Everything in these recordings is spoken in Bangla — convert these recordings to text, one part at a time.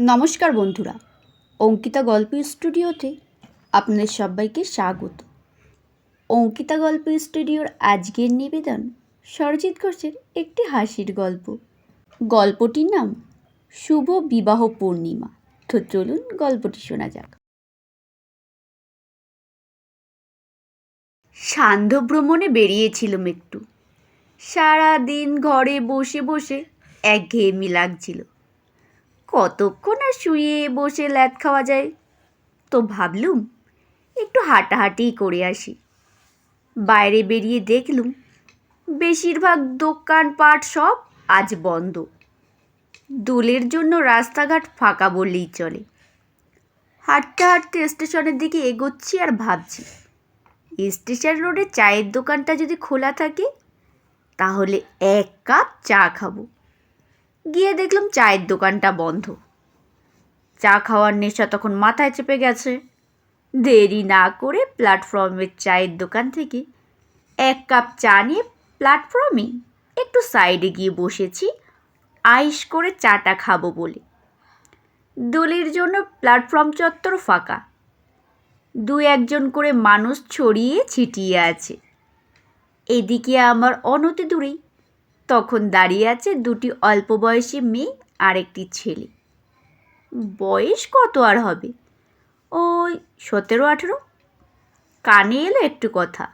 নমস্কার বন্ধুরা, অঙ্কিতা গল্প স্টুডিওতে আপনাদের সবাইকে স্বাগত। অঙ্কিতা গল্প স্টুডিওর আজকের নিবেদন সরজিৎ ঘোষের একটি হাসির গল্প। গল্পটির নাম শুভ বিবাহ পূর্ণিমা। তো চলুন গল্পটি শোনা যাক। সান্ধ্য ভ্রমণে বেরিয়েছিলাম একটু সারা দিন ঘরে বসে বসে একঘেয়েমি লাগছিল। কতক্ষণ আর শুয়ে বসে ল্যাদ খাওয়া যায়? তো ভাবলুম, একটু হাঁটাহাঁটি করে আসি। বাইরে বেরিয়ে দেখলুম, বেশিরভাগ দোকানপাট সব আজ বন্ধ। দোলের জন্য রাস্তাঘাট ফাঁকা বললেই চলে। হাঁটতে হাঁটতে স্টেশনের দিকে এগোচ্ছি আর ভাবছি, স্টেশন রোডে চায়ের দোকানটা যদি খোলা থাকে, তাহলে এক কাপ চা খাব। গিয়ে দেখলাম চায়ের দোকানটা বন্ধ। চা খাওয়ার নেশা তখন মাথায় চেপে গেছে। দেরি না করে প্ল্যাটফর্মের চায়ের দোকান থেকে এক কাপ চা নিয়ে প্ল্যাটফর্মে একটু সাইডে গিয়ে বসেছি, আইস করে চাটা খাব বলে। দলির জন্য প্ল্যাটফর্ম চত্বর ফাঁকা। দু একজন করে মানুষ ছড়িয়ে ছিটিয়ে আছে। এদিকে আমার অনতি দূরেই তখন দাঁড়িয়ে আছে দুটি অল্প বয়সী মেয়ে আর একটি ছেলে। বয়স কত আর হবে? ওই সতেরো, আঠেরো? কানে এলো একটু কথা।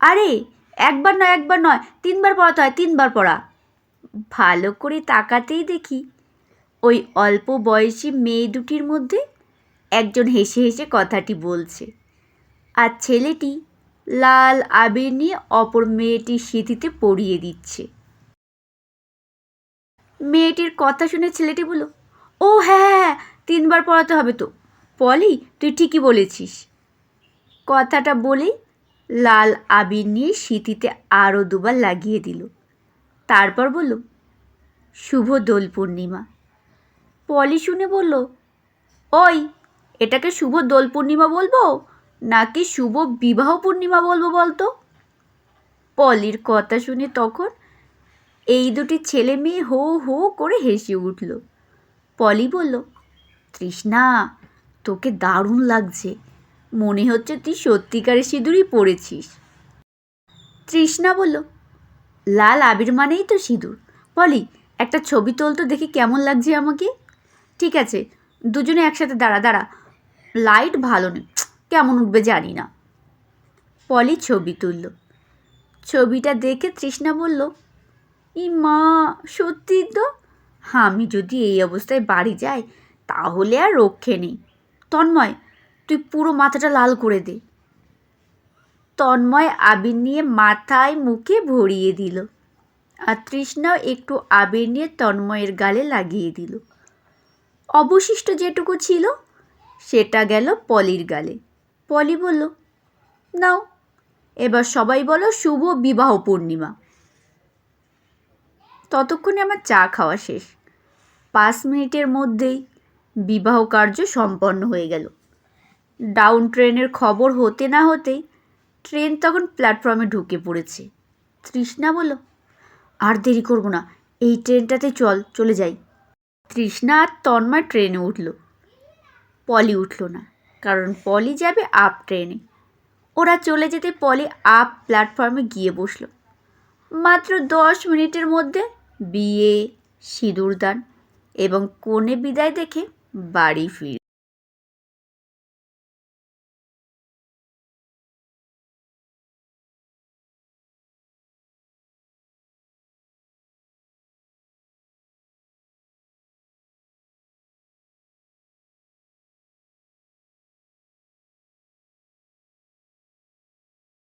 আরে, একবার নয় একবার নয়, তিনবার পড়াতে হয়, তিনবার পড়া। ভালো করে তাকাতেই দেখি ওই অল্প বয়সী মেয়ে দুটির মধ্যে একজন হেসে হেসে কথাটি বলছে। আর ছেলেটি লাল আবির নিয়ে অপর মেয়েটি সিঁথিতে পরিয়ে দিচ্ছে। মেয়েটির কথা শুনে ছেলেটি বলল, ও হ্যাঁ হ্যাঁ হ্যাঁ তিনবার পড়াতে হবে তো। পলি, তুই ঠিকই বলেছিস। কথাটা বলেই লাল আবির নিয়ে সিঁথিতে আরও দুবার লাগিয়ে দিল। তারপর বলল, শুভ দোল পূর্ণিমা। পলি শুনে বলল, ওই, এটাকে শুভ দোল পূর্ণিমা বলব? নাকি শুভ বিবাহ পূর্ণিমা বলব বলতো? পলির কথা শুনে তখন এই দুটি ছেলে মেয়ে হো হো করে হেসে উঠল। পলি বলল, তৃষ্ণা, তোকে দারুণ লাগছে। মনে হচ্ছে তুই সত্যিকারের সিঁদুরই পড়েছিস। তৃষ্ণা বলল, লাল আবির মানেই তো সিঁদুর। পলি, একটা ছবি তোলতো দেখি কেমন লাগছে আমাকে। ঠিক আছে, দুজনে একসাথে দাঁড়া দাঁড়া। লাইট ভালো নেই। কেমন উঠবে জানি না। পলি ছবি তুলল। ছবিটা দেখে তৃষ্ণা বলল, ই মা, সত্যি তো? হ্যাঁ আমি যদি এই অবস্থায় বাড়ি যাই, তাহলে আর রক্ষে নেই। তন্ময়, তুই পুরো মাথাটা লাল করে দে। তন্ময় আবির নিয়ে মাথায় মুখে ভরিয়ে দিল আর তৃষ্ণাও একটু আবির নিয়ে তন্ময়ের গালে লাগিয়ে দিল। অবশিষ্ট যেটুকু ছিল, সেটা গেল পলির গালে। পলি বলল, নাও। এবার সবাই বলো, শুভ বিবাহ পূর্ণিমা। ততক্ষণে আমার চা খাওয়া শেষ। পাঁচ মিনিটের মধ্যেই বিবাহ কার্য সম্পন্ন হয়ে গেল। ডাউন ট্রেনের খবর হতে না হতেই ট্রেন তখন প্ল্যাটফর্মে ঢুকে পড়েছে। তৃষ্ণা বলো আর দেরি করব না, এই ট্রেনটাতে চল, চলে যাই। তৃষ্ণা আর তন্ময় ট্রেনে উঠল। পলি উঠল না। কারণ পলি যাবে আপ ট্রেনে। ওরা চলে যেতে পলি আপ প্ল্যাটফর্মে গিয়ে বসল। মাত্র দশ মিনিটের মধ্যে বিয়ে, সিঁদুরদান এবং কনে বিদায় দেখে বাড়ি ফির